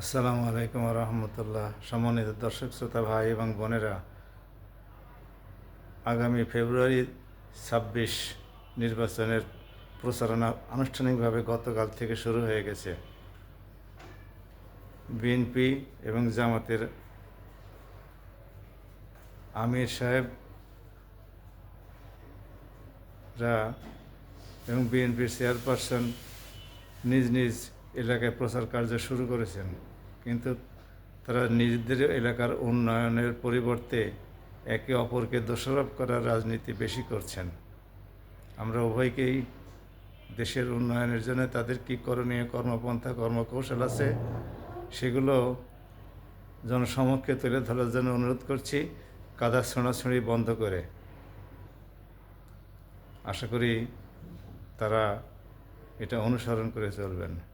আসসালামু আলাইকুম রহমতুল্লাহ। সম্মানিত দর্শক, শ্রোতা, ভাই এবং বোনেরা, আগামী ফেব্রুয়ারি ছাব্বিশ নির্বাচনের প্রচারণা আনুষ্ঠানিকভাবে গতকাল থেকে শুরু হয়ে গেছে। বিএনপি এবং জামাতের আমির সাহেবরা এবং বিএনপির চেয়ারপারসন নিজ নিজ এলাকায় প্রচার কার্য শুরু করেছেন। কিন্তু তারা নিজেদের এলাকার উন্নয়নের পরিবর্তে একে অপরকে দোষারোপ করার রাজনীতি বেশি করছেন। আমরা উভয়কেই দেশের উন্নয়নের জন্য তাদের কী করণীয় কর্মপন্থা, কর্মকৌশল আছে, সেগুলো জনসমক্ষে তুলে ধরার জন্য অনুরোধ করছি। কাদা ছোঁড়াছুঁড়ি বন্ধ করে। আশা করি তারা এটা অনুসরণ করে চলবেন।